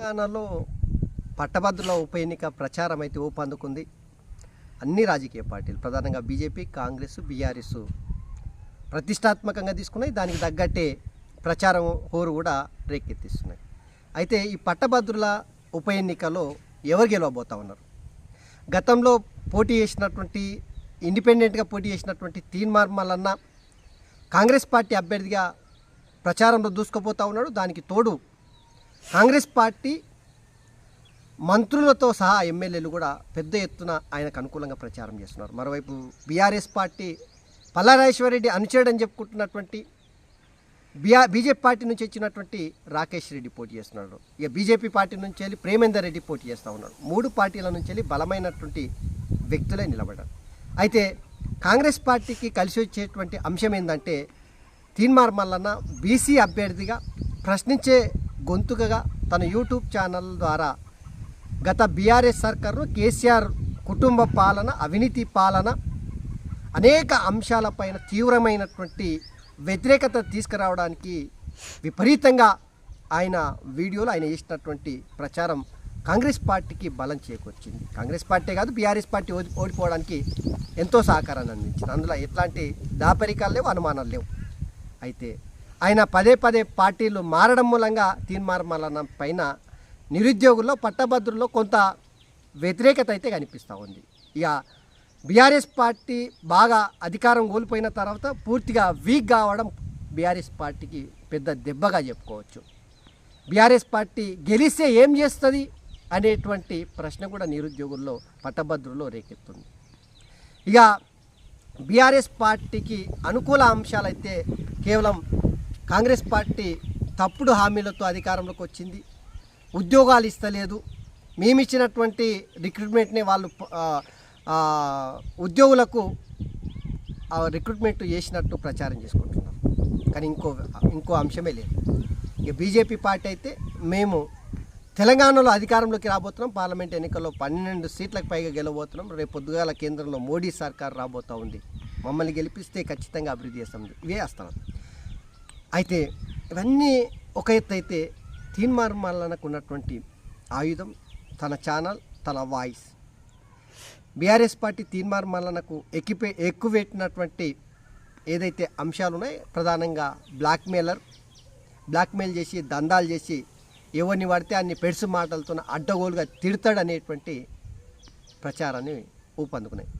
తెలంగాణలో పట్టభద్రుల ఉప ఎన్నిక ప్రచారం అయితే ఊపందుకుంది. అన్ని రాజకీయ పార్టీలు ప్రధానంగా బీజేపీ కాంగ్రెస్ బీఆర్ఎస్ ప్రతిష్టాత్మకంగా తీసుకున్నాయి. దానికి తగ్గట్టే ప్రచారం హోరు కూడా రేకెత్తిస్తున్నాయి. అయితే ఈ పట్టభద్రుల ఉప ఎన్నికలో ఎవరు గెలవబోతా ఉన్నారు? గతంలో పోటీ చేసినటువంటి ఇండిపెండెంట్గా పోటీ చేసినటువంటి తీన్ మల్లన్న కాంగ్రెస్ పార్టీ అభ్యర్థిగా ప్రచారంలో దూసుకుపోతా ఉన్నాడు. దానికి తోడు కాంగ్రెస్ పార్టీ మంత్రులతో సహా ఎమ్మెల్యేలు కూడా పెద్ద ఎత్తున ఆయనకు అనుకూలంగా ప్రచారం చేస్తున్నారు. మరోవైపు బీఆర్ఎస్ పార్టీ పల్లారాజేశ్వరరెడ్డి అనుచరుడని చెప్పుకుంటున్నటువంటి బిఆర్ బీజేపీ పార్టీ నుంచి వచ్చినటువంటి రాకేష్ రెడ్డి పోటీ చేస్తున్నాడు. ఇక బీజేపీ పార్టీ నుంచి వెళ్ళి ప్రేమేందర్ రెడ్డి పోటీ చేస్తూ ఉన్నాడు. మూడు పార్టీల నుంచి వెళ్ళి బలమైనటువంటి వ్యక్తులే నిలబడ్డారు. అయితే కాంగ్రెస్ పార్టీకి కలిసి వచ్చేటువంటి అంశం ఏంటంటే తీన్మార్ మల్లన్న బీసీ అభ్యర్థిగా ప్రశ్నించే గొంతుకగా తన యూట్యూబ్ ఛానల్ ద్వారా గత బీఆర్ఎస్ సర్కార్ను కేసీఆర్ కుటుంబ పాలన అవినీతి పాలన అనేక అంశాలపైన తీవ్రమైనటువంటి వ్యతిరేకత తీసుకురావడానికి విపరీతంగా ఆయన వీడియోలో ఆయన చేసినటువంటి ప్రచారం కాంగ్రెస్ పార్టీకి బలం చేకూర్చింది. కాంగ్రెస్ పార్టీ కాదు బీఆర్ఎస్ పార్టీ ఓడి ఓడిపోవడానికి ఎంతో సహకారాన్ని అందించింది. అందులో ఎట్లాంటి దాపరికాలు లేవు అనుమానాలు లేవు. అయితే ఆయన పదే పదే పార్టీలు మారడం మూలంగా తీర్మార్మలన పైన నిరుద్యోగుల్లో పట్టభద్రుల్లో కొంత వ్యతిరేకత అయితే కనిపిస్తూ ఉంది. ఇక బీఆర్ఎస్ పార్టీ బాగా అధికారం కోల్పోయిన తర్వాత పూర్తిగా వీక్ కావడం బీఆర్ఎస్ పార్టీకి పెద్ద దెబ్బగా చెప్పుకోవచ్చు. బీఆర్ఎస్ పార్టీ గెలిస్తే ఏం చేస్తుంది అనేటువంటి ప్రశ్న కూడా నిరుద్యోగుల్లో పట్టభద్రుల్లో రేకెత్తుంది. ఇక బీఆర్ఎస్ పార్టీకి అనుకూల అంశాలైతే కేవలం కాంగ్రెస్ పార్టీ తప్పుడు హామీలతో అధికారంలోకి వచ్చింది. ఉద్యోగాలు ఇస్తలేదు. మేమిచ్చినటువంటి రిక్రూట్మెంట్ని వాళ్ళు ఉద్యోగులకు ఆ రిక్రూట్మెంట్ చేసినట్టు ప్రచారం చేసుకుంటున్నారు కానీ ఇంకో ఇంకో అంశమే లేదు. ఇక బీజేపీ పార్టీ అయితే మేము తెలంగాణలో అధికారంలోకి రాబోతున్నాం. పార్లమెంట్ ఎన్నికల్లో పన్నెండు సీట్లకు పైగా గెలవబోతున్నాం. రేపు పొద్దుగాల కేంద్రంలో మోడీ సర్కార్ రాబోతూ ఉంది. మమ్మల్ని గెలిపిస్తే ఖచ్చితంగా అభివృద్ధి చేస్తాం. ఇవే వస్తాం అయితే ఇవన్నీ ఒక ఎత్తు అయితే తీన్మార్ మల్లనకు ఉన్నటువంటి ఆయుధం తన ఛానల్ తన వాయిస్. బీఆర్ఎస్ పార్టీ తీన్మార్ మల్లనకు ఎక్కిపే ఎక్కువెట్టినటువంటి ఏదైతే అంశాలు ఉన్నాయో ప్రధానంగా బ్లాక్మెయిలర్ బ్లాక్మెయిల్ చేసి దందాలు చేసి ఎవరిని పడితే అన్ని పెడుసు మాటలతో అడ్డగోలుగా తిడతాడనేటువంటి ప్రచారాన్ని ఊపందుకున్నాయి.